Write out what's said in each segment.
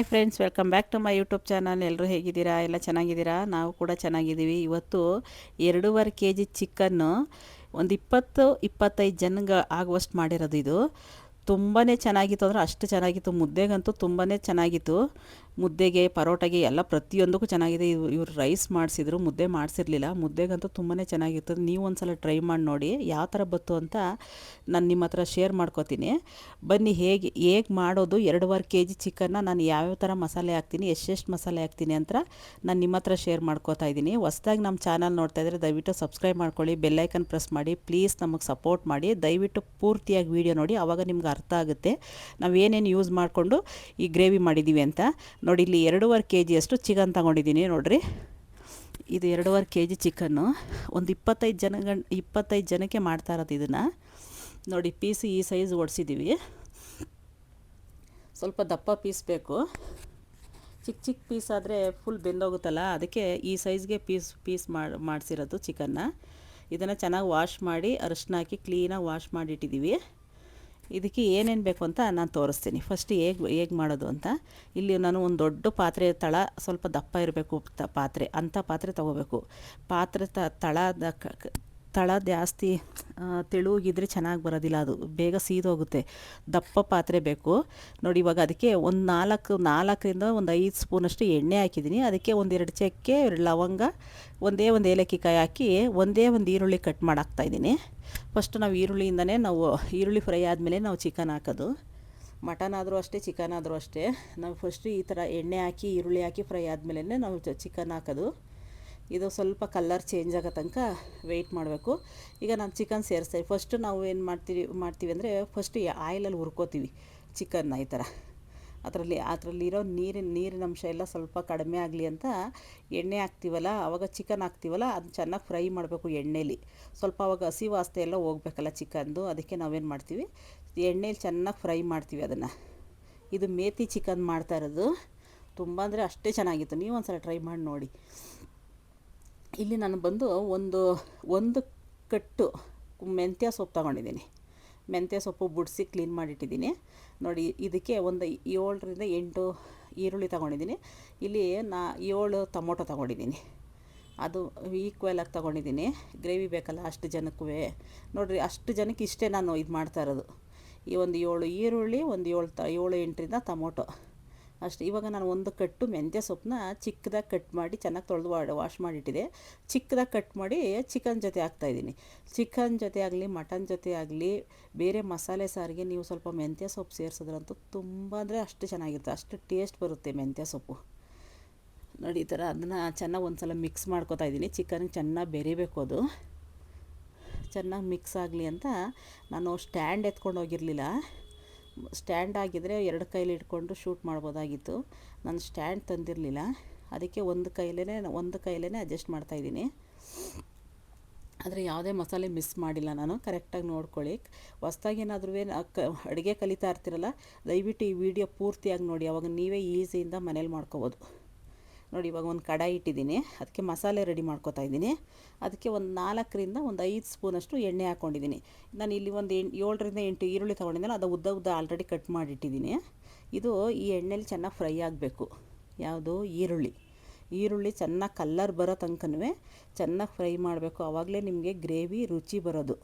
Hi friends, welcome back to my YouTube channel. ಎಲ್ಲರೂ ಹೇಗಿದ್ದೀರಾ? ಎಲ್ಲ ಚೆನ್ನಾಗಿದ್ದೀರಾ? ನಾವು ಕೂಡ ಚೆನ್ನಾಗಿದ್ದೀವಿ. ಇವತ್ತು ಎರಡೂವರೆ ಕೆ ಜಿ ಚಿಕನ್ನು ಒಂದು ಇಪ್ಪತ್ತು, ಇಪ್ಪತ್ತೈದು ಜನಗ ಆಗುವಷ್ಟು ಮಾಡಿರೋದು ಇದು. ತುಂಬಾ ಚೆನ್ನಾಗಿತ್ತು ಅಂದರೆ ಅಷ್ಟು ಚೆನ್ನಾಗಿತ್ತು. ಮುದ್ದೆಗಂತೂ ತುಂಬಾ ಚೆನ್ನಾಗಿತ್ತು. ಮುದ್ದೆಗೆ, ಪರೋಟಗೆ ಎಲ್ಲ ಪ್ರತಿಯೊಂದಕ್ಕೂ ಚೆನ್ನಾಗಿದೆ. ಇವರು ಇವ್ರು ರೈಸ್ ಮಾಡಿಸಿದ್ರು, ಮುದ್ದೆ ಮಾಡಿಸಿರ್ಲಿಲ್ಲ. ಮುದ್ದೆಗಂತೂ ತುಂಬಾ ಚೆನ್ನಾಗಿರ್ತದೆ. ನೀವು ಒಂದ್ಸಲ ಟ್ರೈ ಮಾಡಿ ನೋಡಿ, ಯಾವ ಥರ ಬತ್ತು ಅಂತ ನಾನು ನಿಮ್ಮ ಹತ್ರ ಶೇರ್ ಮಾಡ್ಕೋತೀನಿ. ಬನ್ನಿ, ಹೇಗೆ ಹೇಗೆ ಮಾಡೋದು? ಎರಡುವರೆ ಕೆ ಜಿ ಚಿಕನ್ನ ನಾನು ಯಾವ್ಯಾವ ಥರ ಮಸಾಲೆ ಹಾಕ್ತೀನಿ, ಎಷ್ಟೆಷ್ಟು ಮಸಾಲೆ ಹಾಕ್ತೀನಿ ಅಂತ ನಾನು ನಿಮ್ಮ ಹತ್ರ ಶೇರ್ ಮಾಡ್ಕೋತಾ ಇದ್ದೀನಿ. ಹೊಸ್ದಾಗಿ ನಮ್ಮ ಚಾನಲ್ ನೋಡ್ತಾ ಇದ್ದರೆ ದಯವಿಟ್ಟು ಸಬ್ಸ್ಕ್ರೈಬ್ ಮಾಡ್ಕೊಳ್ಳಿ ಬೆಲ್ಲೈಕನ್ ಪ್ರೆಸ್ ಮಾಡಿ. ಪ್ಲೀಸ್ ನಮಗೆ ಸಪೋರ್ಟ್ ಮಾಡಿ. ದಯವಿಟ್ಟು ಪೂರ್ತಿಯಾಗಿ ವೀಡಿಯೋ ನೋಡಿ, ಅವಾಗ ನಿಮ್ಗೆ ಅರ್ಥ ಆಗುತ್ತೆ. ನಾವು ಏನೇನು ಯೂಸ್ ಮಾಡಿಕೊಂಡು ಈ ಗ್ರೇವಿ ಮಾಡಿದ್ದೀವಿ ಅಂತ. ನೋಡಿ, ಇಲ್ಲಿ ಎರಡೂವರೆ ಕೆ ಜಿಯಷ್ಟು ಚಿಕನ್ ತಗೊಂಡಿದ್ದೀನಿ ನೋಡಿರಿ. ಇದು ಎರಡೂವರೆ ಕೆ ಜಿ ಚಿಕನ್ನು. ಒಂದು ಇಪ್ಪತ್ತೈದು ಜನ ಗಂಡ್, ಇಪ್ಪತ್ತೈದು ಜನಕ್ಕೆ ಮಾಡ್ತಾ ಇರೋದು ಇದನ್ನು. ನೋಡಿ, ಪೀಸ್ ಈ ಸೈಜ್ ಓಡಿಸಿದ್ದೀವಿ ಸ್ವಲ್ಪ ದಪ್ಪ ಪೀಸ್ ಬೇಕು. ಚಿಕ್ಕ ಚಿಕ್ಕ ಪೀಸ್ ಆದರೆ ಫುಲ್ ಬೆಂದೋಗುತ್ತಲ್ಲ, ಅದಕ್ಕೆ ಈ ಸೈಜ್ಗೆ ಪೀಸ್ ಪೀಸ್ ಮಾಡಿ ಮಾಡಿಸಿರೋದು ಚಿಕನ್ನ. ಇದನ್ನು ಚೆನ್ನಾಗಿ ವಾಶ್ ಮಾಡಿ ಅರಿಶಿನ ಹಾಕಿ ಕ್ಲೀನಾಗಿ ವಾಶ್ ಮಾಡಿಟ್ಟಿದ್ದೀವಿ ಇದಕ್ಕೆ ಏನೇನು ಬೇಕು ಅಂತ ನಾನು ತೋರಿಸ್ತೀನಿ. ಫಸ್ಟ್ ಹೇಗೆ ಹೇಗೆ ಮಾಡೋದು ಅಂತ. ಇಲ್ಲಿ ನಾನು ಒಂದು ದೊಡ್ಡ ಪಾತ್ರೆ ತಳ, ಸ್ವಲ್ಪ ದಪ್ಪ ಇರಬೇಕು ಪಾತ್ರೆ ಅಂಥ ಪಾತ್ರೆ ತೊಗೋಬೇಕು. ಪಾತ್ರೆ ತಳದ ತಳ ಜಾಸ್ತಿ ತೆಳುಗಿದ್ರೆ ಚೆನ್ನಾಗಿ ಬರೋದಿಲ್ಲ ಅದು. ಬೇಗ ಸೀದೋಗುತ್ತೆ. ದಪ್ಪ ಪಾತ್ರೆ ಬೇಕು. ನೋಡಿ ಇವಾಗ ಅದಕ್ಕೆ ಒಂದು ನಾಲ್ಕು, ನಾಲ್ಕರಿಂದ ಒಂದು ಐದು ಸ್ಪೂನಷ್ಟು ಎಣ್ಣೆ ಹಾಕಿದ್ದೀನಿ. ಅದಕ್ಕೆ ಒಂದೆರಡು ಚಕ್ಕೆ ಎರಡು ಲವಂಗ, ಒಂದೇ ಒಂದು ಏಲಕ್ಕಿ ಕಾಯಿ ಹಾಕಿ ಒಂದೇ ಒಂದು ಈರುಳ್ಳಿ ಕಟ್ ಮಾಡಾಕ್ತಾಯಿದ್ದೀನಿ ಫಸ್ಟ್ ನಾವು ಈರುಳ್ಳಿಯಿಂದನೇ ನಾವು ಈರುಳ್ಳಿ ಫ್ರೈ ಆದಮೇಲೆ ನಾವು ಚಿಕನ್ ಹಾಕೋದು. ಮಟನ್ ಆದರೂ ಅಷ್ಟೇ, ಚಿಕನ್ ಆದರೂ ಅಷ್ಟೇ. ನಾವು ಫಸ್ಟು ಈ ಥರ ಎಣ್ಣೆ ಹಾಕಿ, ಈರುಳ್ಳಿ ಹಾಕಿ ಫ್ರೈ ಆದಮೇಲೆ ನಾವು ಚಿಕನ್ ಹಾಕೋದು. ಇದು ಸ್ವಲ್ಪ ಕಲ್ಲರ್ ಚೇಂಜ್ ಆಗೋ ತನಕ ವೆಯ್ಟ್ ಮಾಡಬೇಕು. ಈಗ ನಾನು ಚಿಕನ್ ಸೇರಿಸ್ತೀನಿ ಫಸ್ಟು ನಾವು ಏನು ಮಾಡ್ತೀವಿ ಮಾಡ್ತೀವಿ ಅಂದರೆ ಫಸ್ಟ್ ಆಯಿಲಲ್ಲಿ ಹುರ್ಕೋತೀವಿ ಚಿಕನ್ನ ಈ ಥರ ಅದರಲ್ಲಿ ಅದರಲ್ಲಿರೋ ನೀರಿನ ನೀರಿನ ಅಂಶ ಎಲ್ಲ ಸ್ವಲ್ಪ ಕಡಿಮೆ ಆಗಲಿ ಅಂತ ಎಣ್ಣೆ ಹಾಕ್ತೀವಲ್ಲ ಆವಾಗ ಚಿಕನ್ ಹಾಕ್ತೀವಲ್ಲ, ಅದು ಚೆನ್ನಾಗಿ ಫ್ರೈ ಮಾಡಬೇಕು ಎಣ್ಣೆಲಿ. ಸ್ವಲ್ಪ ಆವಾಗ ಹಸಿ ವಾಸನೆ ಎಲ್ಲ ಹೋಗ್ಬೇಕಲ್ಲ ಚಿಕನ್ದು ಅದಕ್ಕೆ ನಾವೇನು ಮಾಡ್ತೀವಿ? ಎಣ್ಣೆಲಿ ಚೆನ್ನಾಗಿ ಫ್ರೈ ಮಾಡ್ತೀವಿ ಅದನ್ನು. ಇದು ಮೇತಿ ಚಿಕನ್ ಮಾಡ್ತಾ ಇರೋದು. ತುಂಬ ಅಂದರೆ ಅಷ್ಟೇ ಚೆನ್ನಾಗಿತ್ತು. ನೀವು ಒಂದು ಸಲ ಟ್ರೈ ಮಾಡಿ ನೋಡಿ. ಇಲ್ಲಿ ನಾನು ಬಂದು ಒಂದು ಒಂದು ಕಟ್ಟು ಮೆಂತ್ಯ ಸೊಪ್ಪು ತಗೊಂಡಿದ್ದೀನಿ. ಮೆಂತ್ಯ ಸೊಪ್ಪು ಬುಡಿಸಿ ಕ್ಲೀನ್ ಮಾಡಿಟ್ಟಿದ್ದೀನಿ. ನೋಡಿ, ಇದಕ್ಕೆ ಒಂದು ಏಳರಿಂದ ಎಂಟು ಈರುಳ್ಳಿ ತಗೊಂಡಿದ್ದೀನಿ. ಇಲ್ಲಿ ನಾ ಏಳು ಟೊಮೊಟೊ ತಗೊಂಡಿದ್ದೀನಿ. ಅದು ಈಕ್ವಲಾಗಿ ತೊಗೊಂಡಿದ್ದೀನಿ. ಗ್ರೇವಿ ಬೇಕಲ್ಲ, ಅಷ್ಟು ಜನಕ್ಕೂ ನೋಡಿರಿ, ಅಷ್ಟು ಜನಕ್ಕೆ ಇಷ್ಟೇ ನಾನು ಇದು ಮಾಡ್ತಾ ಇರೋದು. ಈ ಒಂದು ಏಳು ಈರುಳ್ಳಿ, ಒಂದು ಏಳು ತ, ಏಳು ಎಂಟರಿಂದ ಟೊಮೊಟೊ. ಅಷ್ಟು, ಇವಾಗ ನಾನು ಒಂದು ಕಟ್ಟು ಮೆಂತ್ಯ ಸೊಪ್ಪನ್ನ ಚಿಕ್ಕದಾಗಿ ಕಟ್ ಮಾಡಿ ಚೆನ್ನಾಗಿ ತೊಳೆದು ವಾಶ್ ಮಾಡಿಟ್ಟಿದೆ. ಚಿಕ್ಕದಾಗಿ ಕಟ್ ಮಾಡಿ ಚಿಕನ್ ಜೊತೆ ಹಾಕ್ತಾಯಿದ್ದೀನಿ ಚಿಕನ್ ಜೊತೆ ಆಗಲಿ, ಮಟನ್ ಜೊತೆ ಆಗಲಿ, ಬೇರೆ ಮಸಾಲೆ ಸಾರಿಗೆ ನೀವು ಸ್ವಲ್ಪ ಮೆಂತ್ಯ ಸೊಪ್ಪು ಸೇರಿಸಿದ್ರಂತೂ ತುಂಬ ಅಂದರೆ ಅಷ್ಟು ಚೆನ್ನಾಗಿರುತ್ತೆ. ಅಷ್ಟು ಟೇಸ್ಟ್ ಬರುತ್ತೆ ಮೆಂತ್ಯ ಸೊಪ್ಪು. ನೋಡಿ, ಈ ಥರ ಅದನ್ನು ಚೆನ್ನಾಗಿ ಒಂದು ಸಲ ಮಿಕ್ಸ್ ಮಾಡ್ಕೊತಾ ಇದ್ದೀನಿ. ಚಿಕನ್ ಚೆನ್ನಾಗಿ ಬೆರಿಬೇಕು ಅದು. ಚೆನ್ನಾಗಿ ಮಿಕ್ಸ್ ಆಗಲಿ ಅಂತ ನಾನು ಸ್ಟ್ಯಾಂಡ್ ಎತ್ಕೊಂಡು ಹೋಗಿರಲಿಲ್ಲ. ಸ್ಟ್ಯಾಂಡ್ ಆಗಿದ್ದರೆ ಎರಡು ಕೈಲಿ ಇಟ್ಕೊಂಡು ಶೂಟ್ ಮಾಡ್ಬೋದಾಗಿತ್ತು. ನಾನು ಸ್ಟ್ಯಾಂಡ್ ತಂದಿರಲಿಲ್ಲ. ಅದಕ್ಕೆ ಒಂದು ಕೈಲೇ ಒಂದು ಕೈಲೇ ಅಡ್ಜಸ್ಟ್ ಮಾಡ್ತಾಯಿದ್ದೀನಿ ಆದರೆ ಯಾವುದೇ ಮಸಾಲೆ ಮಿಸ್ ಮಾಡಿಲ್ಲ ನಾನು. ಕರೆಕ್ಟಾಗಿ ನೋಡ್ಕೊಳ್ಳಿ. ಹೊಸ್ದಾಗಿ ಏನಾದ್ರೂ ಕ, ಅಡುಗೆ ಕಲಿತಾ ಇರ್ತೀರಲ್ಲ, ದಯವಿಟ್ಟು ಈ ವಿಡಿಯೋ ಪೂರ್ತಿಯಾಗಿ ನೋಡಿ. ಅವಾಗ ನೀವೇ ಈಸಿಯಿಂದ ಮನೇಲಿ ಮಾಡ್ಕೋಬೋದು. ನೋಡಿ, ಇವಾಗ ಒಂದು ಕಡಾಯಿ ಇಟ್ಟಿದ್ದೀನಿ. ಅದಕ್ಕೆ ಮಸಾಲೆ ರೆಡಿ ಮಾಡ್ಕೋತಾ ಇದ್ದೀನಿ. ಅದಕ್ಕೆ ಒಂದು ನಾಲ್ಕರಿಂದ ಒಂದು ಐದು ಸ್ಪೂನಷ್ಟು ಎಣ್ಣೆ ಹಾಕ್ಕೊಂಡಿದ್ದೀನಿ ನಾನು ಇಲ್ಲಿ ಒಂದು ಎಂಟು ಏಳರಿಂದ ಎಂಟು ಈರುಳ್ಳಿ ತೊಗೊಂಡಿದ್ದೀನಿ ಅದು ಉದ್ದ ಉದ್ದ ಆಲ್ರೆಡಿ ಕಟ್ ಮಾಡಿಟ್ಟಿದ್ದೀನಿ. ಇದು ಈ ಎಣ್ಣೆಲಿ ಚೆನ್ನಾಗಿ ಫ್ರೈ ಆಗಬೇಕು. ಯಾವುದು? ಈರುಳ್ಳಿ. ಈರುಳ್ಳಿ ಚೆನ್ನಾಗಿ ಕಲ್ಲರ್ ಬರೋ ತನಕನೂ ಚೆನ್ನಾಗಿ ಫ್ರೈ ಮಾಡಬೇಕು. ಆವಾಗಲೇ ನಿಮಗೆ ಗ್ರೇವಿ ರುಚಿ ಬರೋದು.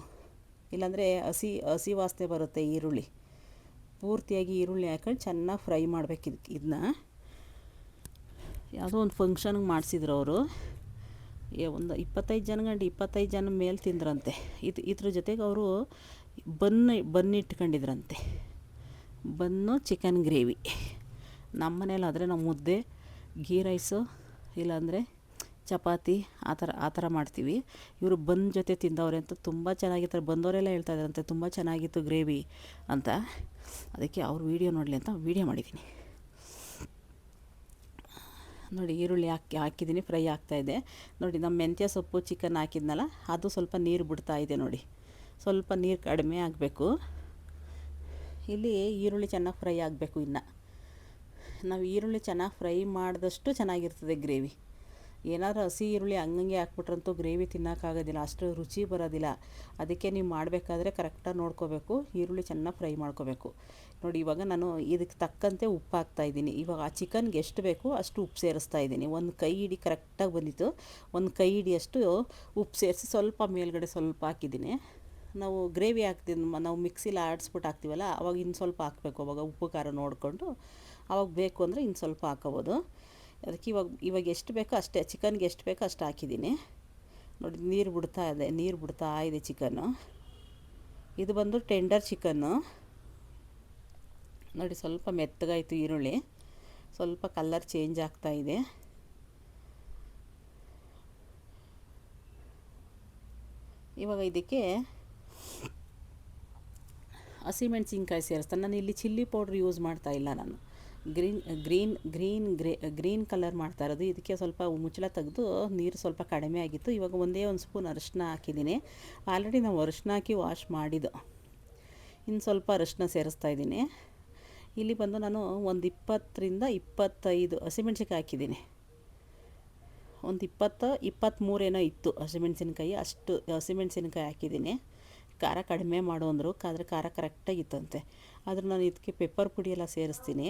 ಇಲ್ಲಾಂದರೆ ಹಸಿ ಹಸಿ ವಾಸನೆ ಬರುತ್ತೆ ಈರುಳ್ಳಿ. ಪೂರ್ತಿಯಾಗಿ ಈರುಳ್ಳಿ ಹಾಕೊಂಡು ಚೆನ್ನಾಗಿ ಫ್ರೈ ಮಾಡಬೇಕು ಇದು ಇದನ್ನ ಯಾವುದೋ ಒಂದು ಫಂಕ್ಷನ್ಗೆ ಮಾಡಿಸಿದ್ರು ಅವರು. ಒಂದು ಇಪ್ಪತ್ತೈದು ಜನ ಗಂಟೆ ಇಪ್ಪತ್ತೈದು ಜನ ಮೇಲೆ ತಿಂದ್ರಂತೆ. ಇದು, ಇದ್ರ ಜೊತೆಗೆ ಅವರು ಬನ್ನು ಬನ್ನು ಇಟ್ಕೊಂಡಿದ್ರಂತೆ. ಬನ್ನು ಚಿಕನ್ ಗ್ರೇವಿ ನಮ್ಮ ಮನೇಲಿ ಆದರೆ ನಾವು ಮುದ್ದೆ ಗೀ ರೈಸು ಇಲ್ಲಾಂದರೆ ಚಪಾತಿ, ಆ ಥರ ಆ ಥರ ಮಾಡ್ತೀವಿ. ಇವರು ಬನ್ ಜೊತೆ ತಿಂದವ್ರೆ ಅಂತ ತುಂಬ ಚೆನ್ನಾಗಿರ್ತಾರೆ. ಬಂದವರೆಲ್ಲ ಹೇಳ್ತಾ ಇದ್ದಾರಂತೆ, ತುಂಬ ಚೆನ್ನಾಗಿತ್ತು ಗ್ರೇವಿ ಅಂತ. ಅದಕ್ಕೆ ಅವ್ರ ವೀಡಿಯೋ ನೋಡಲಿ ಅಂತ ವೀಡಿಯೋ ಮಾಡಿದ್ದೀನಿ ನೋಡಿ ಈರುಳ್ಳಿ ಹಾಕಿ ಹಾಕಿದ್ದೀನಿ, ಫ್ರೈ ಆಗ್ತಾಯಿದೆ ನೋಡಿ, ನಮ್ಮ ಮೆಂತ್ಯ ಸೊಪ್ಪು ಚಿಕನ್ ಹಾಕಿದ್ನಲ್ಲ, ಅದು ಸ್ವಲ್ಪ ನೀರು ಬಿಡ್ತಾ ಇದೆ ನೋಡಿ. ಸ್ವಲ್ಪ ನೀರು ಕಡಿಮೆ ಆಗಬೇಕು. ಇಲ್ಲಿ ಈರುಳ್ಳಿ ಚೆನ್ನಾಗಿ ಫ್ರೈ ಆಗಬೇಕು ಇನ್ನು. ನಾವು ಈರುಳ್ಳಿ ಚೆನ್ನಾಗಿ ಫ್ರೈ ಮಾಡಿದಷ್ಟು ಚೆನ್ನಾಗಿರ್ತದೆ ಗ್ರೇವಿ. ಏನಾದ್ರು ಹಸಿ ಈರುಳ್ಳಿ ಹಂಗಂಗೆ ಹಾಕ್ಬಿಟ್ರಂತೂ ಗ್ರೇವಿ ತಿನ್ನೋಕ್ಕಾಗೋದಿಲ್ಲ, ಅಷ್ಟು ರುಚಿ ಬರೋದಿಲ್ಲ. ಅದಕ್ಕೆ ನೀವು ಮಾಡಬೇಕಾದ್ರೆ ಕರೆಕ್ಟಾಗಿ ನೋಡ್ಕೋಬೇಕು, ಈರುಳ್ಳಿ ಚೆನ್ನಾಗಿ ಫ್ರೈ ಮಾಡ್ಕೋಬೇಕು. ನೋಡಿ, ಇವಾಗ ನಾನು ಇದಕ್ಕೆ ತಕ್ಕಂತೆ ಉಪ್ಪು ಹಾಕ್ತಾಯಿದ್ದೀನಿ ಇವಾಗ ಆ ಚಿಕನ್ಗೆ ಎಷ್ಟು ಬೇಕು ಅಷ್ಟು ಉಪ್ಪು ಸೇರಿಸ್ತಾ ಇದ್ದೀನಿ. ಒಂದು ಕೈ ಹಿಡಿ ಕರೆಕ್ಟಾಗಿ ಬಂದಿತ್ತು. ಒಂದು ಕೈ ಹಿಡಿಯಷ್ಟು ಉಪ್ಪು ಸೇರಿಸಿ ಸ್ವಲ್ಪ ಮೇಲ್ಗಡೆ ಸ್ವಲ್ಪ ಹಾಕಿದ್ದೀನಿ. ನಾವು ಗ್ರೇವಿ ಹಾಕ್ತೀನಿ ನಾವು ಮಿಕ್ಸಿಲಿ ಆಡಿಸ್ಬಿಟ್ಟು ಹಾಕ್ತೀವಲ್ಲ, ಅವಾಗ ಇನ್ನು ಸ್ವಲ್ಪ ಹಾಕಬೇಕು. ಅವಾಗ ಉಪ್ಪು ಖಾರ ನೋಡಿಕೊಂಡು, ಅವಾಗ ಬೇಕು ಅಂದರೆ ಇನ್ನು ಸ್ವಲ್ಪ ಹಾಕೋಬೋದು ಅದಕ್ಕೆ ಇವಾಗ ಇವಾಗ ಎಷ್ಟು ಬೇಕೋ ಅಷ್ಟೇ ಚಿಕನ್ಗೆ ಎಷ್ಟು ಬೇಕೋ ಅಷ್ಟು ಹಾಕಿದ್ದೀನಿ. ನೋಡಿ, ನೀರು ಬಿಡ್ತಾ ಇದೆ, ನೀರು ಬಿಡ್ತಾ ಇದೆ ಚಿಕನ್ನು ಇದು ಬಂದು ಟೆಂಡರ್ ಚಿಕನ್ನು ನೋಡಿ, ಸ್ವಲ್ಪ ಮೆತ್ತಗಾಯಿತು ಈರುಳ್ಳಿ. ಸ್ವಲ್ಪ ಕಲರ್ ಚೇಂಜ್ ಆಗ್ತಾ ಇದೆ. ಇವಾಗ ಇದಕ್ಕೆ ಹಸಿಮೆಣ್ಸಿನ್ಕಾಯಿ ಸೇರಿಸ್ತಾನೆ. ನಾನು ಇಲ್ಲಿ ಚಿಲ್ಲಿ ಪೌಡ್ರ್ ಯೂಸ್ ಮಾಡ್ತಾ ಇಲ್ಲ ನಾನು. Green green green grey, green colour ಮಾಡ್ತಾ ಇರೋದು. ಇದಕ್ಕೆ ಸ್ವಲ್ಪ ಮುಚ್ಚಳ ತೆಗೆದು ನೀರು ಸ್ವಲ್ಪ ಕಡಿಮೆ ಆಗಿತ್ತು. ಇವಾಗ ಒಂದೇ ಒಂದು ಸ್ಪೂನ್ ಅರಿಶಿನ ಹಾಕಿದ್ದೀನಿ. ಆಲ್ರೆಡಿ ನಾವು ಅರಿಶಿನ ಹಾಕಿ ವಾಶ್ ಮಾಡಿದ್ದು. ಇನ್ನು ಸ್ವಲ್ಪ ಅರಿಶಿನ ಸೇರಿಸ್ತಾ ಇದ್ದೀನಿ. ಇಲ್ಲಿ ಬಂದು ನಾನು ಒಂದು ಇಪ್ಪತ್ತರಿಂದ ಇಪ್ಪತ್ತೈದು ಹಸಿಮೆಣ್ಸಿನ್ಕಾಯಿ ಹಾಕಿದ್ದೀನಿ. ಒಂದು ಇಪ್ಪತ್ತು ಇಪ್ಪತ್ತ್ಮೂರೇನೋ ಇತ್ತು ಹಸಿಮೆಣ್ಸಿನ್ಕಾಯಿ. ಅಷ್ಟು ಹಸಿಮೆಣ್ಸಿನ್ಕಾಯಿ ಹಾಕಿದ್ದೀನಿ. ಖಾರ ಕಡಿಮೆ ಮಾಡು ಅಂದರು. ಆದರೆ ಖಾರ ಕರೆಕ್ಟಾಗಿತ್ತಂತೆ ಆದರೂ ನಾನು ಇದಕ್ಕೆ ಪೆಪ್ಪರ್ ಪುಡಿ ಎಲ್ಲ ಸೇರಿಸ್ತೀನಿ.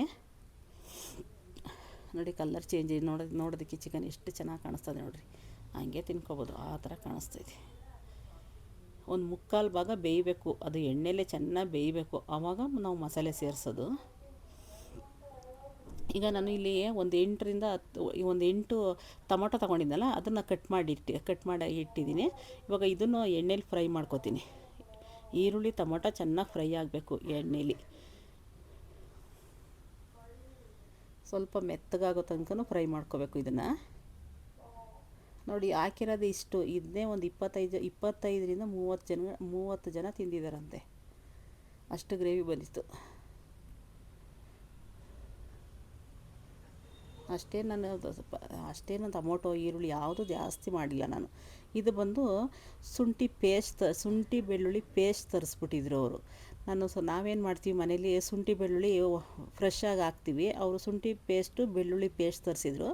ನೋಡಿ ಕಲರ್ ಚೇಂಜ್ ನೋಡೋದು ನೋಡೋದಕ್ಕೆ ಚಿಕನ್ ಎಷ್ಟು ಚೆನ್ನಾಗಿ ಕಾಣಿಸ್ತದೆ ನೋಡಿರಿ. ಹಂಗೆ ತಿನ್ಕೋಬೋದು, ಆ ಥರ ಕಾಣಿಸ್ತೈತಿ. ಒಂದು ಮುಕ್ಕಾಲು ಭಾಗ ಬೇಯಬೇಕು, ಅದು ಎಣ್ಣೆಲೇ ಚೆನ್ನಾಗಿ ಬೇಯಬೇಕು. ಆವಾಗ ನಾವು ಮಸಾಲೆ ಸೇರಿಸೋದು. ಈಗ ನಾನು ಇಲ್ಲಿ ಒಂದು ಎಂಟರಿಂದ ಹತ್ತು ಒಂದು ಎಂಟು ಟೊಮೊಟೊ ತೊಗೊಂಡಿದ್ದಲ್ಲ ಅದನ್ನು ಕಟ್ ಮಾಡಿ ಇಟ್ಟು ಕಟ್ ಮಾಡಿ ಇಟ್ಟಿದ್ದೀನಿ. ಇವಾಗ ಇದನ್ನು ಎಣ್ಣೆಲಿ ಫ್ರೈ ಮಾಡ್ಕೊತೀನಿ. ಈರುಳ್ಳಿ, ಟೊಮೊಟೊ ಚೆನ್ನಾಗಿ ಫ್ರೈ ಆಗಬೇಕು ಎಣ್ಣೆಲಿ. ಸ್ವಲ್ಪ ಮೆತ್ತಗಾಗೋ ತನಕ ಫ್ರೈ ಮಾಡ್ಕೋಬೇಕು ಇದನ್ನು. ನೋಡಿ, ಹಾಕಿರೋದು ಇಷ್ಟು. ಇದನ್ನೇ ಒಂದು ಇಪ್ಪತ್ತೈದು, ಇಪ್ಪತ್ತೈದರಿಂದ ಮೂವತ್ತು ಜನ ಮೂವತ್ತು ಜನ ತಿಂದಿದ್ದಾರಂತೆ ಅಷ್ಟು ಗ್ರೇವಿ ಬಂದಿತ್ತು. ಅಷ್ಟೇ ನಾನು ಸ್ವಲ್ಪ ಅಷ್ಟೇನು ಟೊಮೊಟೊ, ಈರುಳ್ಳಿ ಯಾವುದು ಜಾಸ್ತಿ ಮಾಡಿಲ್ಲ ನಾನು. ಇದು ಬಂದು ಶುಂಠಿ ಪೇಸ್ಟ್, ಶುಂಠಿ ಬೆಳ್ಳುಳ್ಳಿ ಪೇಸ್ಟ್ ತರಿಸ್ಬಿಟ್ಟಿದ್ರು ಅವರು. ನಾನು ಸೊ, ನಾವೇನು ಮಾಡ್ತೀವಿ ಮನೇಲಿ ಶುಂಠಿ, ಬೆಳ್ಳುಳ್ಳಿ ಫ್ರೆಶ್ಶಾಗಿ ಹಾಕ್ತೀವಿ. ಅವರು ಶುಂಠಿ ಪೇಸ್ಟು ಬೆಳ್ಳುಳ್ಳಿ ಪೇಸ್ಟ್ ತರಿಸಿದ್ರು.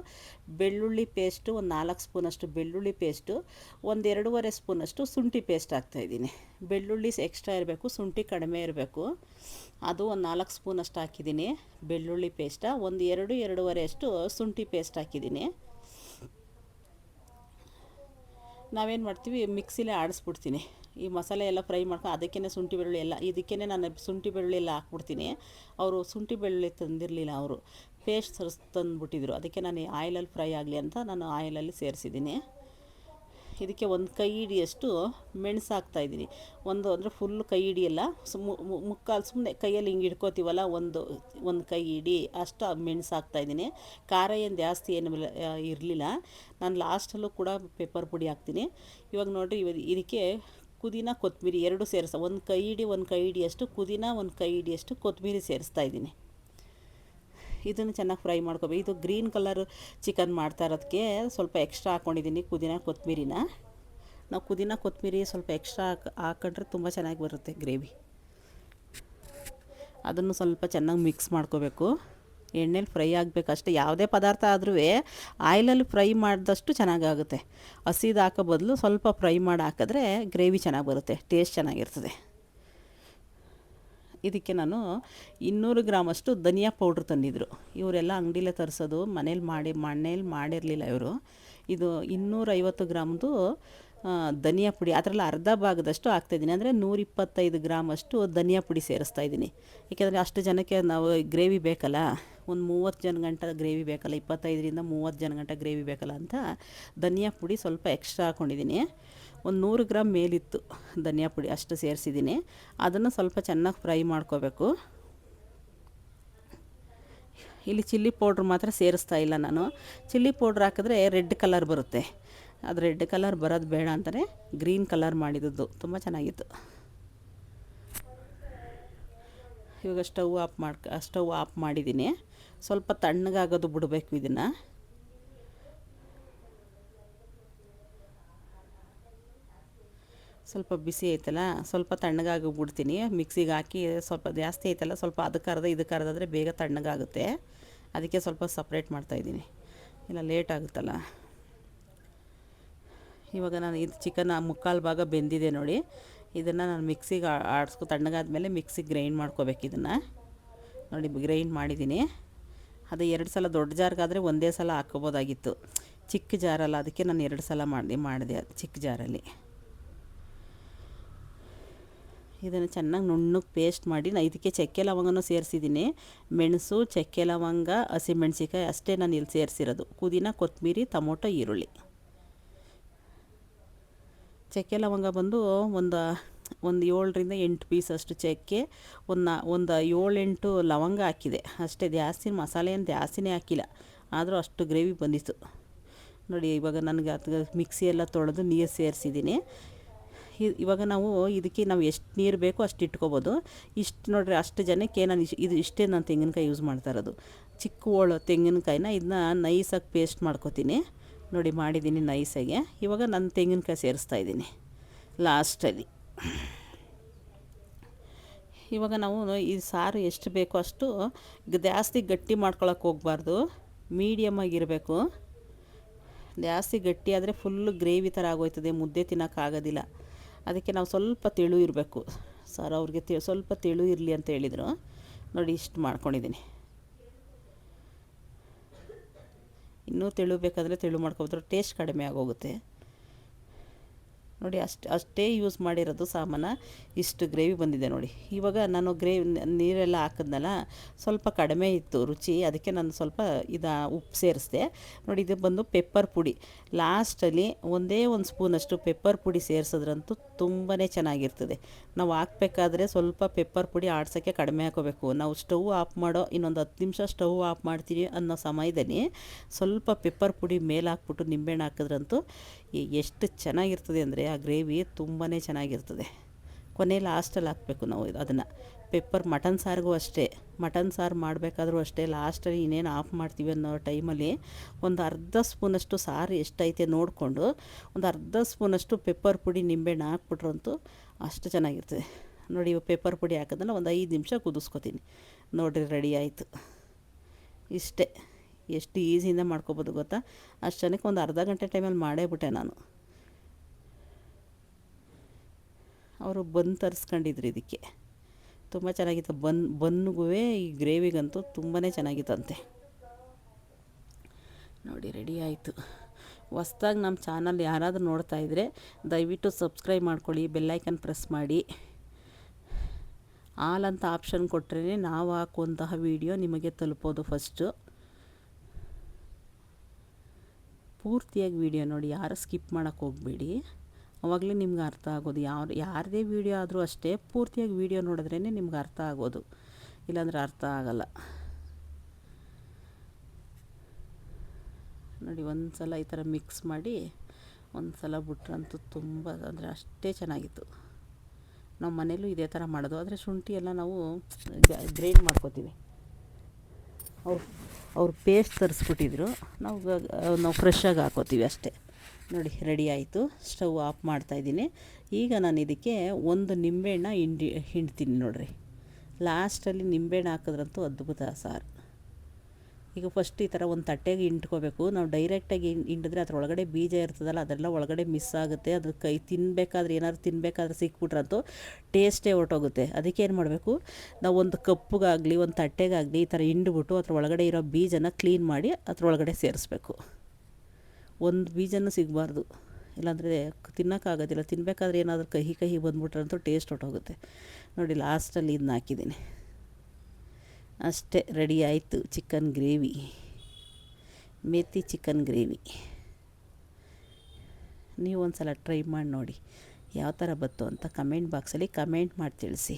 ಬೆಳ್ಳುಳ್ಳಿ ಪೇಸ್ಟು ಒಂದು ನಾಲ್ಕು ಸ್ಪೂನಷ್ಟು ಬೆಳ್ಳುಳ್ಳಿ ಪೇಸ್ಟು ಒಂದು ಎರಡೂವರೆ ಸ್ಪೂನಷ್ಟು ಶುಂಠಿ ಪೇಸ್ಟ್ ಹಾಕ್ತಾಯಿದ್ದೀನಿ ಬೆಳ್ಳುಳ್ಳಿ ಎಕ್ಸ್ಟ್ರಾ ಇರಬೇಕು, ಶುಂಠಿ ಕಡಿಮೆ ಇರಬೇಕು. ಅದು ಒಂದು ನಾಲ್ಕು ಸ್ಪೂನಷ್ಟು ಹಾಕಿದ್ದೀನಿ. ಬೆಳ್ಳುಳ್ಳಿ ಪೇಸ್ಟ ಒಂದು ಎರಡು, ಎರಡೂವರೆ ಅಷ್ಟು ಶುಂಠಿ ಪೇಸ್ಟ್ ಹಾಕಿದ್ದೀನಿ. ನಾವೇನು ಮಾಡ್ತೀವಿ, ಮಿಕ್ಸಿಲೇ ಆಡಿಸ್ಬಿಡ್ತೀನಿ. ಈ ಮಸಾಲೆ ಎಲ್ಲ ಫ್ರೈ ಮಾಡ್ಕೊಂಡು ಅದಕ್ಕೇ ಶುಂಠಿ, ಬೆಳ್ಳುಳ್ಳಿ ಎಲ್ಲ ಇದಕ್ಕೇ ನಾನು ಶುಂಠಿ, ಬೆಳ್ಳುಳ್ಳಿ ಎಲ್ಲ ಹಾಕ್ಬಿಡ್ತೀನಿ. ಅವರು ಶುಂಠಿ, ಬೆಳ್ಳುಳ್ಳಿ ತಂದಿರಲಿಲ್ಲ ಅವರು. ಪೇಸ್ಟ್ ತರಿಸ್ ತಂದುಬಿಟ್ಟಿದ್ರು. ಅದಕ್ಕೆ ನಾನು ಆಯಿಲಲ್ಲಿ ಫ್ರೈ ಆಗಲಿ ಅಂತ ನಾನು ಆಯಿಲಲ್ಲಿ ಸೇರಿಸಿದ್ದೀನಿ. ಇದಕ್ಕೆ ಒಂದು ಕೈ ಹಿಡಿಯಷ್ಟು ಮೆಣಸು ಹಾಕ್ತಾಯಿದ್ದೀನಿ ಒಂದು ಅಂದರೆ ಫುಲ್ ಕೈ ಹಿಡಿಯಲ್ಲ. ಮುಕ್ಕಾಲು ಸುಮ್ಮನೆ ಕೈಯಲ್ಲಿ ಹಿಂಗೆ ಹಿಡ್ಕೋತೀವಲ್ಲ, ಒಂದು ಒಂದು ಕೈ ಹಿಡಿ ಅಷ್ಟು ಮೆಣಸು ಹಾಕ್ತಾಯಿದ್ದೀನಿ ಖಾರ ಏನು ಜಾಸ್ತಿ ಏನು ಇರಲಿಲ್ಲ. ನಾನು ಲಾಸ್ಟಲ್ಲೂ ಕೂಡ ಪೆಪ್ಪರ್ ಪುಡಿ ಹಾಕ್ತೀನಿ. ಇವಾಗ ನೋಡಿರಿ ಇವ ಇದಕ್ಕೆ ಕುದಿನ ಕೊತ್ತಂಬರಿ ಎರಡು ಸೇರಿಸ ಒಂದು ಕೈ ಹಿಡಿ, ಒಂದು ಕೈ ಹಿಡಿಯಷ್ಟು ಕುದಿನ ಒಂದು ಕೈ ಹಿಡಿಯಷ್ಟು ಕೊತ್ತಂಬರಿ ಸೇರಿಸ್ತಾ ಇದ್ದೀನಿ. ಇದನ್ನು ಚೆನ್ನಾಗಿ ಫ್ರೈ ಮಾಡ್ಕೋಬೇಕು. ಇದು ಗ್ರೀನ್ ಕಲರ್ ಚಿಕನ್ ಮಾಡ್ತಾ ಇರೋದಕ್ಕೆ ಸ್ವಲ್ಪ ಎಕ್ಸ್ಟ್ರಾ ಹಾಕ್ಕೊಂಡಿದ್ದೀನಿ ಪುದೀನ ಕೊತ್ತಂಬರಿನ ನಾವು ಪುದೀನ ಕೊತ್ತಂಬರಿ ಸ್ವಲ್ಪ ಎಕ್ಸ್ಟ್ರಾ ಹಾಕಿ, ಹಾಕೊಂಡ್ರೆ ತುಂಬ ಚೆನ್ನಾಗಿ ಬರುತ್ತೆ ಗ್ರೇವಿ. ಅದನ್ನು ಸ್ವಲ್ಪ ಚೆನ್ನಾಗಿ ಮಿಕ್ಸ್ ಮಾಡ್ಕೋಬೇಕು. ಎಣ್ಣೆಲಿ ಫ್ರೈ ಆಗಬೇಕು. ಅಷ್ಟೇ ಯಾವುದೇ ಪದಾರ್ಥ ಆದ್ರೂ ಆಯಿಲಲ್ಲಿ ಫ್ರೈ ಮಾಡಿದಷ್ಟು ಚೆನ್ನಾಗಾಗುತ್ತೆ ಹಸಿದು ಹಾಕೋ ಬದಲು ಸ್ವಲ್ಪ ಫ್ರೈ ಮಾಡಿ ಹಾಕಿದ್ರೆ ಗ್ರೇವಿ ಚೆನ್ನಾಗಿ ಬರುತ್ತೆ. ಟೇಸ್ಟ್ ಚೆನ್ನಾಗಿರ್ತದೆ ಇದಕ್ಕೆ ನಾನು ಇನ್ನೂರು ಗ್ರಾಮಷ್ಟು ಧನಿಯಾ ಪೌಡ್ರ್ ತಂದಿದ್ದರು ಇವರೆಲ್ಲ ಅಂಗಡಿಲೇ ತರಿಸೋದು, ಮನೇಲಿ ಮಾಡಿ, ಮನೇಲಿ ಮಾಡಿರಲಿಲ್ಲ ಇವರು. ಇದು ಇನ್ನೂರೈವತ್ತು ಗ್ರಾಮ್ದು ಧನಿಯಾ ಪುಡಿ. ಅದರಲ್ಲಿ ಅರ್ಧ ಭಾಗದಷ್ಟು ಹಾಕ್ತಾಯಿದ್ದೀನಿ ಅಂದರೆ ನೂರಿಪ್ಪತ್ತೈದು ಗ್ರಾಮಷ್ಟು ಧನಿಯಾ ಪುಡಿ ಸೇರಿಸ್ತಾ ಇದ್ದೀನಿ. ಏಕೆಂದರೆ ಅಷ್ಟು ಜನಕ್ಕೆ ನಾವು ಗ್ರೇವಿ ಬೇಕಲ್ಲ. ಒಂದು ಮೂವತ್ತು ಜನ ಗಂಟ ಗ್ರೇವಿ ಬೇಕಲ್ಲ. ಇಪ್ಪತ್ತೈದರಿಂದ ಮೂವತ್ತು ಜನ ಗಂಟ ಗ್ರೇವಿ ಬೇಕಲ್ಲ ಅಂತ ಧನಿಯಾ ಪುಡಿ ಸ್ವಲ್ಪ ಎಕ್ಸ್ಟ್ರಾ ಹಾಕ್ಕೊಂಡಿದ್ದೀನಿ ಒಂದು ನೂರು ಗ್ರಾಮ್ ಮೇಲಿತ್ತು ಧನಿಯಾ ಪುಡಿ, ಅಷ್ಟು ಸೇರಿಸಿದ್ದೀನಿ. ಅದನ್ನು ಸ್ವಲ್ಪ ಚೆನ್ನಾಗಿ ಫ್ರೈ ಮಾಡ್ಕೋಬೇಕು. ಇಲ್ಲಿ ಚಿಲ್ಲಿ ಪೌಡ್ರ್ ಮಾತ್ರ ಸೇರಿಸ್ತಾ ಇಲ್ಲ ನಾನು. ಚಿಲ್ಲಿ ಪೌಡ್ರ್ ಹಾಕಿದ್ರೆ ರೆಡ್ ಕಲರ್ ಬರುತ್ತೆ. ಅದು ರೆಡ್ ಕಲರ್ ಬರೋದು ಬೇಡ ಅಂತಲೇ ಗ್ರೀನ್ ಕಲರ್ ಮಾಡಿದ್ದು ತುಂಬ ಚೆನ್ನಾಗಿತ್ತು. ಇವಾಗ ಸ್ಟವ್ ಆಫ್ ಮಾಡ್ಕ, ಸ್ಟವ್ ಆಫ್ ಮಾಡಿದ್ದೀನಿ. ಸ್ವಲ್ಪ ತಣ್ಣಗಾಗೋದು ಬಿಡಬೇಕು ಇದನ್ನು. ಸ್ವಲ್ಪ ಬಿಸಿ ಐತಲ್ಲ, ಸ್ವಲ್ಪ ತಣ್ಣಗಾಗಿ ಬಿಡ್ತೀನಿ ಮಿಕ್ಸಿಗೆ ಹಾಕಿ ಸ್ವಲ್ಪ ಜಾಸ್ತಿ ಐತಲ್ಲ, ಸ್ವಲ್ಪ ಅದಕ್ಕೆ ಅರ್ಧ ಇದು ಅರ್ಧ ಆದರೆ ಬೇಗ ತಣ್ಣಗಾಗುತ್ತೆ. ಅದಕ್ಕೆ ಸ್ವಲ್ಪ ಸಪ್ರೇಟ್ ಮಾಡ್ತಾಯಿದ್ದೀನಿ ಇಲ್ಲ ಲೇಟ್ ಆಗುತ್ತಲ್ಲ. ಇವಾಗ ನಾನು ಇದು ಚಿಕನ್ ಮುಕ್ಕಾಲು ಭಾಗ ಬೆಂದಿದೆ ನೋಡಿ. ಇದನ್ನು ನಾನು ಮಿಕ್ಸಿಗೆ ಆಡಿಸ್ಕೊ ತಣ್ಣಗಾದ್ಮೇಲೆ ಮಿಕ್ಸಿಗೆ ಗ್ರೈಂಡ್ ಮಾಡ್ಕೋಬೇಕು ಇದನ್ನು. ನೋಡಿ ಗ್ರೈಂಡ್ ಮಾಡಿದ್ದೀನಿ. ಅದು ಎರಡು ಸಲ ದೊಡ್ಡ ಜಾರ್ಗಾದರೆ ಒಂದೇ ಸಲ ಹಾಕ್ಕೋಬೋದಾಗಿತ್ತು. ಚಿಕ್ಕ ಜಾರಲ್ಲ, ಅದಕ್ಕೆ ನಾನು ಎರಡು ಸಲ ಮಾಡಿ ಮಾಡಿದೆ ಅದು ಚಿಕ್ಕ ಜಾರಲ್ಲಿ. ಇದನ್ನು ಚೆನ್ನಾಗಿ ನುಣ್ಣಗೆ ಪೇಸ್ಟ್ ಮಾಡಿ ನಾನು ಇದಕ್ಕೆ ಚಕ್ಕೆ ಲವಂಗನೂ ಸೇರಿಸಿದ್ದೀನಿ. ಮೆಣಸು, ಚಕ್ಕೆ ಲವಂಗ ಹಸಿಮೆಣಸಿಕಾಯಿ ಅಷ್ಟೇ ನಾನು ಇಲ್ಲಿ ಸೇರಿಸಿರೋದು. ಪುದೀನ ಕೊತ್ತಂಬರಿ ಟೊಮೊಟೊ, ಈರುಳ್ಳಿ. ಚಕ್ಕೆ ಲವಂಗ ಬಂದು ಒಂದು ಒಂದು ಏಳರಿಂದ ಎಂಟು ಪೀಸ್ ಅಷ್ಟು ಚಕ್ಕೆ, ಒಂದು ಒಂದು ಏಳೆಂಟು ಲವಂಗ ಹಾಕಿದೆ. ಅಷ್ಟೇ ಜಾಸ್ತಿ ಮಸಾಲೆ ಏನು ಜಾಸ್ತಿನೇ ಹಾಕಿಲ್ಲ. ಆದರೂ ಅಷ್ಟು ಗ್ರೇವಿ ಬಂದಿತ್ತು. ನೋಡಿ ಇವಾಗ ನನಗೆ ಅದು ಮಿಕ್ಸಿ ಎಲ್ಲ ತೊಳೆದು ನೀರು ಸೇರಿಸಿದ್ದೀನಿ. ಇವಾಗ ನಾವು ಇದಕ್ಕೆ ನಾವು ಎಷ್ಟು ನೀರು ಬೇಕೋ ಅಷ್ಟು ಇಟ್ಕೋಬೋದು. ಇಷ್ಟು ನೋಡ್ರಿ ಅಷ್ಟು ಜನಕ್ಕೆ ನಾನು ಇದು ಇಷ್ಟೇ ನಾನು ತೆಂಗಿನಕಾಯಿ ಯೂಸ್ ಮಾಡ್ತಾ ಇರೋದು. ಚಿಕ್ಕ ಹೋಳು ತೆಂಗಿನಕಾಯಿನ ಇದನ್ನ ನೈಸಾಗಿ ಪೇಸ್ಟ್ ಮಾಡ್ಕೊತೀನಿ. ನೋಡಿ ಮಾಡಿದ್ದೀನಿ ನೈಸಾಗೆ. ಇವಾಗ ನಾನು ತೆಂಗಿನಕಾಯಿ ಸೇರಿಸ್ತಾ ಇದ್ದೀನಿ ಲಾಸ್ಟಲ್ಲಿ. ಇವಾಗ ನಾವು ಈ ಸಾರು ಎಷ್ಟು ಬೇಕೋ ಅಷ್ಟು ಜಾಸ್ತಿ ಗಟ್ಟಿ ಮಾಡ್ಕೊಳಕ್ಕೆ ಹೋಗ್ಬಾರ್ದು. ಮೀಡಿಯಮ್ಮಾಗಿರಬೇಕು ಜಾಸ್ತಿ ಗಟ್ಟಿ ಆದರೆ ಫುಲ್ಲು ಗ್ರೇವಿ ಥರ ಆಗೋಯ್ತದೆ. ಮುದ್ದೆ ತಿನ್ನೋಕ್ಕಾಗೋದಿಲ್ಲ ಅದಕ್ಕೆ ನಾವು ಸ್ವಲ್ಪ ತೆಳು ಇರಬೇಕು. ಸರ್ ಅವ್ರಿಗೆ ತೆ, ಸ್ವಲ್ಪ ತೆಳು ಇರಲಿ ಅಂತ ಹೇಳಿದರು. ನೋಡಿ ಇಷ್ಟು ಮಾಡ್ಕೊಂಡಿದ್ದೀನಿ. ಇನ್ನೂ ತೆಳು ಬೇಕಾದರೆ ತೆಳು ಮಾಡ್ಕೊಬೋದು. ಟೇಸ್ಟ್ ಕಡಿಮೆ ಆಗೋಗುತ್ತೆ. ನೋಡಿ, ಅಷ್ಟು, ಅಷ್ಟೇ ಯೂಸ್ ಮಾಡಿರೋದು ಸಾಮಾನು ಇಷ್ಟು ಗ್ರೇವಿ ಬಂದಿದೆ ನೋಡಿ. ಇವಾಗ ನಾನು ಗ್ರೇವಿ ನೀರೆಲ್ಲ ಹಾಕಿದ್ನಲ್ಲ, ಸ್ವಲ್ಪ ಕಡಿಮೆ ಇತ್ತು ರುಚಿ, ಅದಕ್ಕೆ ನಾನು ಸ್ವಲ್ಪ ಇದು ಉಪ್ಪು ಸೇರಿಸಿದೆ. ನೋಡಿ, ಇದು ಬಂದು ಪೆಪ್ಪರ್ ಪುಡಿ. ಲಾಸ್ಟಲ್ಲಿ ಒಂದೇ ಒಂದು ಸ್ಪೂನಷ್ಟು ಪೆಪ್ಪರ್ ಪುಡಿ ಸೇರಿಸಿದ್ರಂತೂ ತುಂಬಾ ಚೆನ್ನಾಗಿರ್ತದೆ. ನಾವು ಹಾಕ್ಬೇಕಾದ್ರೆ ಸ್ವಲ್ಪ ಪೆಪ್ಪರ್ ಪುಡಿ ಆಡ್ಸೋಕ್ಕೆ ಕಡಿಮೆ ಹಾಕೋಬೇಕು. ನಾವು ಸ್ಟವ್ ಆಫ್ ಮಾಡೋ, ಇನ್ನೊಂದು ಹತ್ತು ನಿಮಿಷ ಸ್ಟವ್ ಆಫ್ ಮಾಡ್ತೀವಿ ಅನ್ನೋ ಸಮಯದಲ್ಲಿ ಸ್ವಲ್ಪ ಪೆಪ್ಪರ್ ಪುಡಿ ಮೇಲೆ ಹಾಕ್ಬಿಟ್ಟು ನಿಂಬೆಹಣ್ಣು ಹಾಕಿದ್ರಂತೂ ಎಷ್ಟು ಚೆನ್ನಾಗಿರ್ತದೆ ಅಂದರೆ ಆ ಗ್ರೇವಿ ತುಂಬಾ ಚೆನ್ನಾಗಿರ್ತದೆ. ಕೊನೆ ಲಾಸ್ಟಲ್ಲಿ ಹಾಕಬೇಕು ನಾವು ಅದನ್ನು. ಪೆಪ್ಪರ್, ಮಟನ್ ಸಾರಿಗೂ ಅಷ್ಟೇ. ಮಟನ್ ಸಾರು ಮಾಡಬೇಕಾದ್ರೂ ಅಷ್ಟೇ, ಲಾಸ್ಟಲ್ಲಿ ಇನ್ನೇನು ಆಫ್ ಮಾಡ್ತೀವಿ ಅನ್ನೋ ಟೈಮಲ್ಲಿ ಒಂದು ಅರ್ಧ ಸ್ಪೂನಷ್ಟು ಸಾರು ಎಷ್ಟೈತೆ ನೋಡಿಕೊಂಡು ಒಂದು ಅರ್ಧ ಸ್ಪೂನಷ್ಟು ಪೆಪ್ಪರ್ ಪುಡಿ ನಿಂಬೆಹಣ್ಣು ಹಾಕ್ಬಿಟ್ರಂತೂ ಅಷ್ಟು ಚೆನ್ನಾಗಿರ್ತದೆ. ನೋಡಿ ಪೆಪ್ಪರ್ ಪುಡಿ ಹಾಕೋದನ್ನ ಒಂದು ಐದು ನಿಮಿಷ ಕುದಿಸ್ಕೊತೀನಿ. ನೋಡಿರಿ, ರೆಡಿ ಆಯಿತು. ಇಷ್ಟೇ. ಎಷ್ಟು ಈಸಿಯಿಂದ ಮಾಡ್ಕೋಬೋದು ಗೊತ್ತಾ? ಅಷ್ಟು ಜನಕ್ಕೆ ಒಂದು ಅರ್ಧ ಗಂಟೆ ಟೈಮಲ್ಲಿ ಮಾಡೇ ಬಿಟ್ಟೆ ನಾನು. ಅವರು ಬನ್ ತರಿಸ್ಕೊಂಡಿದ್ರು ಇದಕ್ಕೆ. ತುಂಬ ಚೆನ್ನಾಗಿತ್ತು. ಬನ್ ಬನ್ನಿಗೂ ಈ ಗ್ರೇವಿಗಂತೂ ತುಂಬಾ ಚೆನ್ನಾಗಿತ್ತಂತೆ. ನೋಡಿ, ರೆಡಿ ಆಯಿತು. ಹೊಸ್ದಾಗಿ ನಮ್ಮ ಚಾನಲ್ ಯಾರಾದರೂ ನೋಡ್ತಾ ಇದ್ದರೆ ದಯವಿಟ್ಟು ಸಬ್ಸ್ಕ್ರೈಬ್ ಮಾಡ್ಕೊಳ್ಳಿ ಬೆಲ್ಲೈಕನ್ ಪ್ರೆಸ್ ಮಾಡಿ. ಆಲ್ ಅಂತ ಆಪ್ಷನ್ ಕೊಟ್ರೇ ನಾವು ಹಾಕುವಂತಹ ವೀಡಿಯೋ ನಿಮಗೆ ತಲುಪೋದು ಫಸ್ಟು ಪೂರ್ತಿಯಾಗಿ ವೀಡಿಯೋ ನೋಡಿ, ಯಾರು ಸ್ಕಿಪ್ ಮಾಡೋಕ್ಕೆ ಹೋಗಬೇಡಿ. ಅವಾಗಲೇ ನಿಮ್ಗೆ ಅರ್ಥ ಆಗೋದು. ಯಾವ ಯಾರದೇ ವೀಡಿಯೋ ಆದರೂ ಅಷ್ಟೇ ಪೂರ್ತಿಯಾಗಿ ವೀಡಿಯೋ ನೋಡಿದ್ರೇ ನಿಮ್ಗೆ ಅರ್ಥ ಆಗೋದು. ಇಲ್ಲಾಂದ್ರೆ ಅರ್ಥ ಆಗಲ್ಲ. ನೋಡಿ ಒಂದು ಸಲ ಈ ಥರ ಮಿಕ್ಸ್ ಮಾಡಿ ಒಂದು ಸಲ ಬಿಟ್ರಂತೂ ತುಂಬ ಅಂದರೆ ಅಷ್ಟೇ ಚೆನ್ನಾಗಿತ್ತು. ನಮ್ಮ ಮನೇಲೂ ಇದೇ ಥರ ಮಾಡೋದು. ಆದರೆ ಶುಂಠಿ ಎಲ್ಲ ನಾವು ಗ್ರೈಂಡ್ ಮಾಡ್ಕೋತೀವಿ. ಅವ್ರು ಅವ್ರು ಪೇಸ್ಟ್ ತರಿಸ್ಬಿಟ್ಟಿದ್ರು. ನಾವು ನಾವು ಫ್ರೆಶ್ಶಾಗಿ ಹಾಕೋತೀವಿ ಅಷ್ಟೇ. ನೋಡಿ ರೆಡಿ ಆಯಿತು. ಸ್ಟವ್ ಆಫ್ ಮಾಡ್ತಾಯಿದ್ದೀನಿ ಈಗ ನಾನು ಇದಕ್ಕೆ ಒಂದು ನಿಂಬೆಹಣ್ಣ ಹಿಂಡಿ, ಹಿಂಡ್ತೀನಿ ನೋಡಿರಿ. ಲಾಸ್ಟಲ್ಲಿ ನಿಂಬೆಹಣ್ಣು ಹಾಕಿದ್ರಂತೂ ಅದ್ಭುತ ಸಾರು. ಈಗ ಫಸ್ಟ್ ಈ ಥರ ಒಂದು ತಟ್ಟೆಗೆ ಹಿಂಡ್ಕೋಬೇಕು. ನಾವು ಡೈರೆಕ್ಟಾಗಿ ಹಿಂಡಿದ್ರೆ ಅದ್ರೊಳಗಡೆ ಬೀಜ ಇರ್ತದಲ್ಲ, ಅದೆಲ್ಲ ಒಳಗಡೆ ಮಿಸ್ ಆಗುತ್ತೆ. ಅದು ಕೈ ತಿನ್ನಬೇಕಾದ್ರೆ ಏನಾದ್ರು ತಿನ್ನಬೇಕಾದ್ರೆ ಸಿಕ್ಬಿಟ್ರಂತೂ ಟೇಸ್ಟೇ ಹೊರಟೋಗುತ್ತೆ. ಅದಕ್ಕೆ ಏನು ಮಾಡಬೇಕು? ನಾವು ಒಂದು ಕಪ್ಪುಗಾಗಲಿ, ಒಂದು ತಟ್ಟೆಗಾಗಲಿ ಈ ಥರ ಹಿಂಡ್ಬಿಟ್ಟು ಅದ್ರ ಒಳಗಡೆ ಇರೋ ಬೀಜನ ಕ್ಲೀನ್ ಮಾಡಿ ಅದ್ರೊಳಗಡೆ ಸೇರಿಸ್ಬೇಕು. ಒಂದು ಬೀಜನೂ ಸಿಗಬಾರ್ದು. ಇಲ್ಲಾಂದರೆ ತಿನ್ನೋಕ್ಕಾಗೋದಿಲ್ಲ ತಿನ್ನಬೇಕಾದ್ರೆ ಏನಾದರೂ ಕಹಿ ಕಹಿ ಬಂದ್ಬಿಟ್ರಂತೂ ಟೇಸ್ಟ್ ಹೊಟ್ಟೋಗುತ್ತೆ ನೋಡಿ, ಲಾಸ್ಟಲ್ಲಿ ಇದನ್ನ ಹಾಕಿದ್ದೀನಿ. ಅಷ್ಟೇ, ರೆಡಿ ಆಯಿತು chicken gravy. Methi chicken gravy. ನೀವು ಒಂದು ಸಲ ಟ್ರೈ ಮಾಡಿ ನೋಡಿ, ಯಾವ ಥರ ಬತ್ತು ಅಂತ ಕಮೆಂಟ್ ಬಾಕ್ಸಲ್ಲಿ ಕಮೆಂಟ್ ಮಾಡಿ ತಿಳಿಸಿ.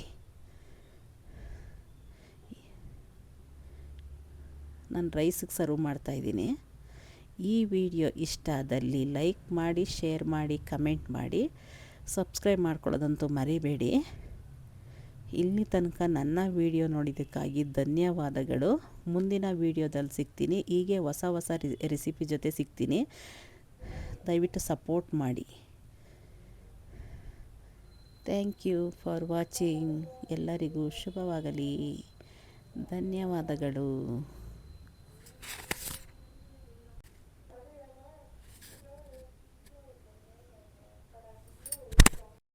ನಾನು ರೈಸಿಗೆ ಸರ್ವ್ ಮಾಡ್ತಾಯಿದ್ದೀನಿ ಈ ವಿಡಿಯೋ ಇಷ್ಟ ಆದಲ್ಲಿ ಲೈಕ್ ಮಾಡಿ, ಶೇರ್ ಮಾಡಿ, ಕಮೆಂಟ್ ಮಾಡಿ. ಸಬ್ಸ್ಕ್ರೈಬ್ ಮಾಡ್ಕೊಳ್ಳೋದಂತೂ ಮರಿಬೇಡಿ. ಇಲ್ಲಿ ತನಕ ನನ್ನ ವಿಡಿಯೋ ನೋಡಿದ್ದಕ್ಕಾಗಿ ಧನ್ಯವಾದಗಳು. ಮುಂದಿನ ವಿಡಿಯೋದಲ್ಲಿ ಸಿಗ್ತೀನಿ. ಹೀಗೆ ಹೊಸ ಹೊಸ ರೆಸಿಪಿ ಜೊತೆ ಸಿಗ್ತೀನಿ. ದಯವಿಟ್ಟು ಸಪೋರ್ಟ್ ಮಾಡಿ. Thank you for watching. ಎಲ್ಲರಿಗೂ ಶುಭವಾಗಲಿ. ಧನ್ಯವಾದಗಳು.